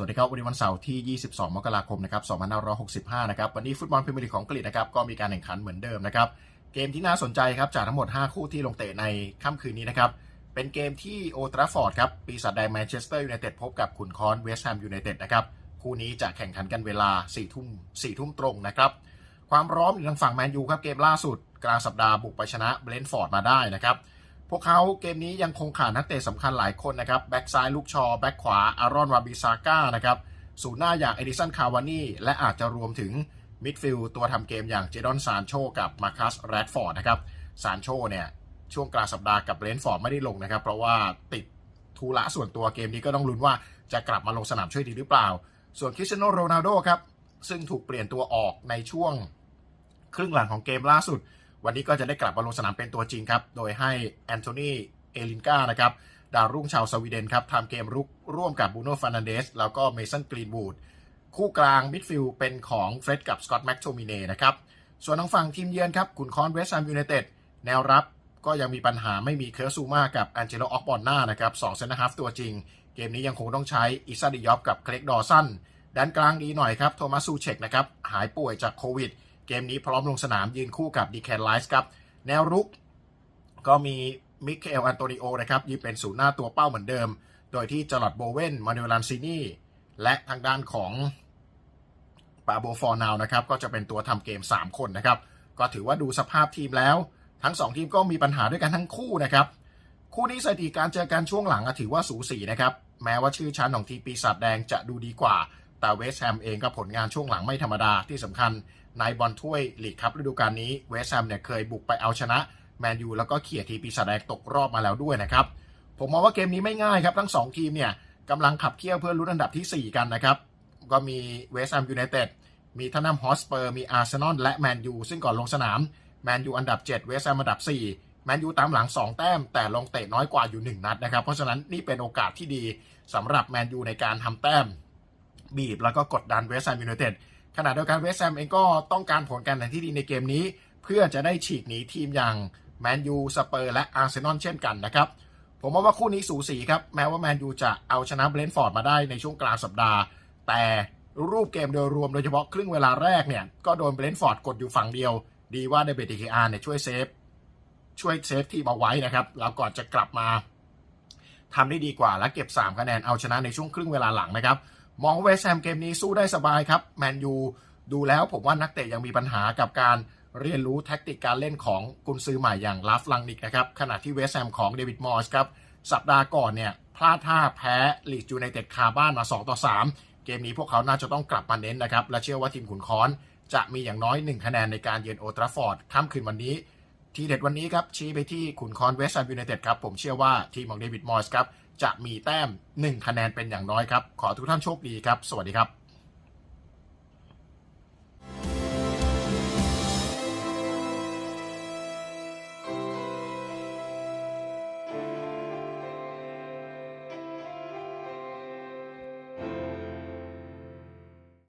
สวัสดีครับ วันนี้วันเสาร์ที่ 22 มกราคม นะครับ 2565 นะครับ วันนี้ฟุตบอลพรีเมียร์ลีกของอังกฤษนะครับ ก็มีการแข่งขันเหมือนเดิมนะครับ เกมที่น่าสนใจครับ จากทั้งหมด 5 คู่ที่ลงเตะในค่ำคืนนี้นะครับ เป็นเกมที่โอทราฟอร์ดครับ ปีศาจแดงแมนเชสเตอร์ยูไนเต็ดพบกับขุนคอนเวสต์แฮมยูไนเต็ดนะครับ คู่นี้จะแข่งขันกันเวลา 4 ทุ่ม 4 ทุ่มตรงนะครับ ความร้อมอยู่ทางฝั่งแมนยูครับ เกมล่าสุด กลางสัปดาห์บุกไปชนะเบรนท์ฟอร์ดมาได้นะครับ พวกเขาเกมนี้ยังคงขาดนักเตะสำคัญหลายคนนะครับ แบ็กซ้ายลูกชอ แบ็กขวา อารอนวาบิซาก้านะครับศูนย์หน้าอย่างเอดิสันคาวานี่และอาจจะรวมถึงมิดฟิลด์ตัวทำเกมอย่างเจดอนซานโชกับมาคัสแรดฟอร์ดนะครับซานโชเนี่ยช่วงกลางสัปดาห์กับเรนฟอร์ดไม่ได้ลงนะครับ เพราะว่าติดธุระส่วนตัวเกมนี้ก็ต้องลุ้นว่าจะกลับมาลงสนามช่วยดีหรือเปล่า ส่วนคริสเตียโนโรนัลโดครับซึ่งถูกเปลี่ยนตัวออกในช่วงครึ่งหลังของเกมล่าสุด วันนี้ก็จะได้กลับมาลงสนามเป็นตัวจริงครับ โดยให้แอนโทนี เอลินกานะครับ ดาวรุ่งชาวสวีเดนครับทำเกมรุกร่วมกับบูโน่ฟานันเดส แล้วก็เมสันกรีนวูด คู่กลางมิดฟิลด์เป็นของเฟร็ดกับสกอตต์แม็กโทมิเน่นะครับ ส่วนทางฝั่งทีมเยือนครับขุนคอนเวสต์แฮมยูไนเต็ด แนวรับก็ยังมีปัญหาไม่มีเคอร์ซูมากับแอนเจโลออกบอนนานะครับสองเซนต์ฮาฟตัวจริง เกมนี้ยังคงต้องใช้อิซาดิยอฟกับเคลกดอสันด้านกลางดีหน่อยครับโทมัสซูเชกนะครับหายป่วยจากโควิด เกมนี้พร้อมลงสนามยืนคู่กับดีแคนไลส์ครับ แนวรุกก็มีมิเคลอันโตนิโอนะครับยืนเป็นศูนย์หน้าตัวเป้าเหมือนเดิม โดยที่จลอดโบเวนมานูเอลันซินีและทางด้านของปาโบฟอร์นาวนะครับก็จะเป็นตัวทำเกม 3 คนนะครับ ก็ถือว่าดูสภาพทีมแล้ว ทั้ง 2 ทีมก็มีปัญหาด้วยกันทั้งคู่นะครับ คู่นี้สถิติการเจอกันช่วงหลังถือว่าสูสีนะครับ แม้ว่าชื่อชั้นของทีมปีศาจแดงจะดูดีกว่า แต่เวสแฮมเองก็ผลงานช่วงหลังไม่ธรรมดาที่สำคัญในบอลถ้วยลีกครับฤดูกาลนี้เวสแฮมเนี่ยเคยบุกไปเอาชนะแมนยูแล้วก็เขี่ยทีปีศาจแดงตกรอบมาแล้วด้วยนะครับ ผมมองว่าเกมนี้ไม่ง่ายครับ ทั้ง 2 ทีมเนี่ยกำลังขับเคี่ยวเพื่อลุ้นอันดับทีสี่4 กันนะครับ ก็มีเวสต์แฮมยูไนเต็ดมีทันนัมฮอสเปอร์มีอาร์เซนอลและแมนยูซึ่งก่อนลงสนามแมนยูอันดับ 7 เวสต์แฮมอันดับ 4 แมนยูตามหลัง 2 แต้ม แต่ลงเตะน้อยกว่าอยู่ 1 นัดนะครับ เพราะฉะนั้นนี่เป็นโอกาสที่ดีสำหรับแมนยูในการทำแต้ม บีบแล้วก็กดดันเวสต์แฮมยูไนเต็ดขณะเดียวกันเวสต์แฮมเองก็ต้องการผลการแข่งที่ดีในเกมนี้ เพื่อจะได้ฉีกหนีทีมอย่างแมนยูสเปอร์และอาร์เซนอลเช่นกันนะครับผมมองว่าคู่นี้สูสีครับ แม้ว่าแมนยูจะเอาชนะเบรนท์ฟอร์ดมาได้ในช่วงกลางสัปดาห์ แต่รูปเกมโดยรวมโดยเฉพาะครึ่งเวลาแรกเนี่ย ก็โดนเบรนท์ฟอร์ดกดอยู่ฝั่งเดียว ดีว่าเดเบติเคอาร์เนี่ยช่วยเซฟ ช่วยเซฟทีมเอาไว้นะครับ แล้วก่อนจะกลับมาทำได้ดีกว่าและเก็บ 3 คะแนนเอาชนะในช่วงครึ่งเวลาหลังนะครับ มองเวสต์แฮมเกมนี้สู้ได้สบายครับแมนยูดูแล้วผมว่านักเตะยังมีปัญหากับการเรียนรู้แท็กติกการเล่นของกุนซือใหม่อย่างลาฟลังนิกนะครับขณะที่เวสต์แฮมของเดวิดมอร์สครับสัปดาห์ก่อนเนี่ยพลาดท่าแพ้ลีดยูไนเต็ดคาบ้านมา 2 ต่อ 3 เกมนี้พวกเขาน่าจะต้องกลับมาเน้นนะครับ และเชื่อว่าทีมขุนค้อน จะมีอย่างน้อย 1 คะแนนในการเยือนโอทราฟอร์ดค่ำคืนวันนี้ ทีเด็ดวันนี้ครับชี้ไปที่ขุนคอนเวสต์แฮมยูไนเต็ดครับผมเชื่อว่าทีมของเดวิดมอร์สครับจะมีแต้ม 1 คะแนนเป็นอย่างน้อยครับ ขอทุกท่านโชคดีครับ สวัสดีครับ